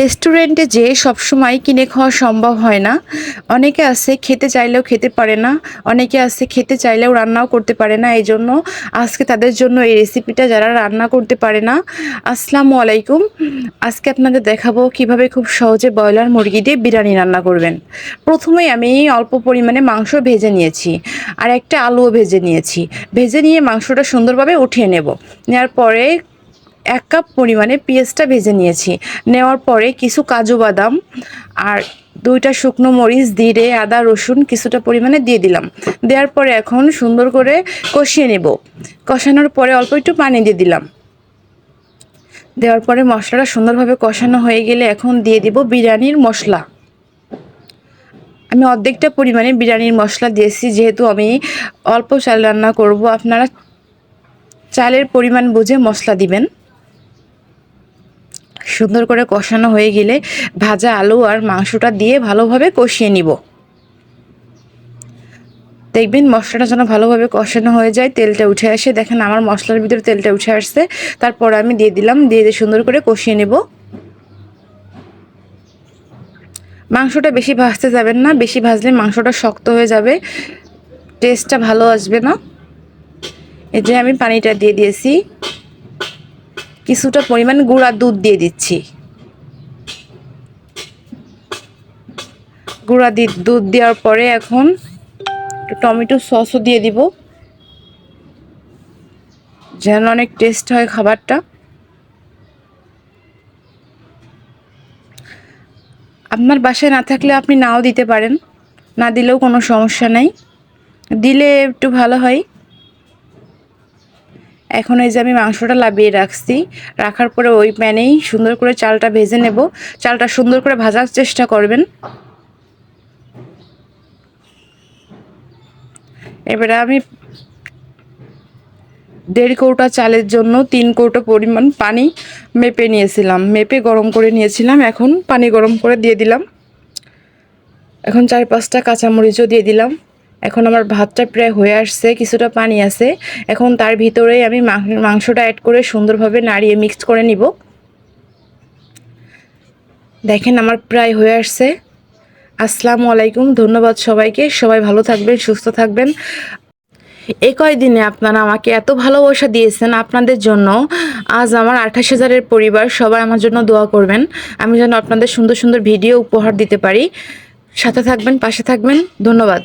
রেস্টুরেন্টে যেয়ে সবসময় কিনে খাওয়া সম্ভব হয় না। অনেকে আছে খেতে চাইলেও খেতে পারে না, অনেকে আছে খেতে চাইলেও রান্নাও করতে পারে না। এই জন্য আজকে তাদের জন্য এই রেসিপিটা যারা রান্না করতে পারে না, আসসালামু আলাইকুম। আজকে আপনাদের দেখাবো কীভাবে খুব সহজে ব্রয়লার মুরগি দিয়ে বিরিয়ানি রান্না করবেন। প্রথমেই আমি অল্প পরিমাণে মাংস ভেজে নিয়েছি আর একটা আলুও ভেজে নিয়েছি। ভেজে নিয়ে মাংসটা সুন্দরভাবে উঠিয়ে নেব। নেওয়ার পরে এক কাপ পরিমাণে পেঁয়াজটা ভেজে নিয়েছি। নেওয়ার পরে কিছু কাজু বাদাম আর দুইটা শুকনো মরিচ দিয়ে আদা, রসুন কিছুটা পরিমাণে দিয়ে দিলাম। দেওয়ার পরে এখন সুন্দর করে কষিয়ে নেব। কষানোর পরে অল্প একটু পানি দিয়ে দিলাম। দেওয়ার পরে মশলাটা সুন্দরভাবে কষানো হয়ে গেলে এখন দিয়ে দিব বিরিয়ানির মশলা। আমি অর্ধেকটা পরিমাণে বিরিয়ানির মশলা দিয়েছি, যেহেতু আমি অল্প চাল রান্না করব। আপনারা চালের পরিমাণ বুঝে মশলা দিবেন। সুন্দর করে কষানো হয়ে গেলে ভাজা আলু আর মাংসটা দিয়ে ভালোভাবে কষিয়ে নিব। দেখবেন মশলাটা যেন ভালোভাবে কষানো হয়ে যায়, তেলটা উঠে আসে। দেখেন আমার মশলার ভিতরে তেলটা উঠে আসছে। তারপর আমি দিয়ে দিলাম, দিয়ে দিয়ে সুন্দর করে কষিয়ে নেব। মাংসটা বেশি ভাজতে যাবেন না, বেশি ভাজলে মাংসটা শক্ত হয়ে যাবে, টেস্টটা ভালো আসবে না। এই যে আমি পানিটা দিয়ে দিয়েছি। কিছুটা পরিমাণ গুঁড়া দুধ দিয়ে দিচ্ছি। গুঁড়া দি দুধ দেওয়ার পরে এখন একটু টমেটো সসও দিয়ে দিব। যেন অনেক টেস্ট হয় খাবারটা। আপনার বাসায় না থাকলে আপনি নাও দিতে পারেন। না দিলেও কোনো সমস্যা নাই। দিলে একটু ভালো হয়। এখন এই যে আমি মাংসটা লাভিয়ে রাখছি, রাখার পরে ওই প্যানেই সুন্দর করে চালটা ভেজে নেব। চালটা সুন্দর করে ভাজার চেষ্টা করবেন। এবারে আমি দেড় কৌটা চালের জন্য তিন কৌটো পরিমাণ পানি মেপে নিয়েছিলাম। মেপে গরম করে নিয়েছিলাম, এখন পানি গরম করে দিয়ে দিলাম। এখন চার পাঁচটা কাঁচামরিচও দিয়ে দিলাম। এখন আমার ভাতটা প্রায় হয়ে আসছে, কিছুটা পানি আছে। এখন তার ভিতরেই আমি মাংসটা অ্যাড করে সুন্দরভাবে নাড়িয়ে মিক্স করে নিব। দেখেন আমার প্রায় হয়ে আসছে। আসসালামু আলাইকুম, ধন্যবাদ সবাইকে। সবাই ভালো থাকবেন, সুস্থ থাকবেন। এই কয়দিনে আপনারা আমাকে এত ভালোবাসা দিয়েছেন আপনাদের জন্য। আজ আমার আঠাশ হাজারের পরিবার, সবাই আমার জন্য দোয়া করবেন। আমি যেন আপনাদের সুন্দর সুন্দর ভিডিও উপহার দিতে পারি। সাথে থাকবেন, পাশে থাকবেন। ধন্যবাদ।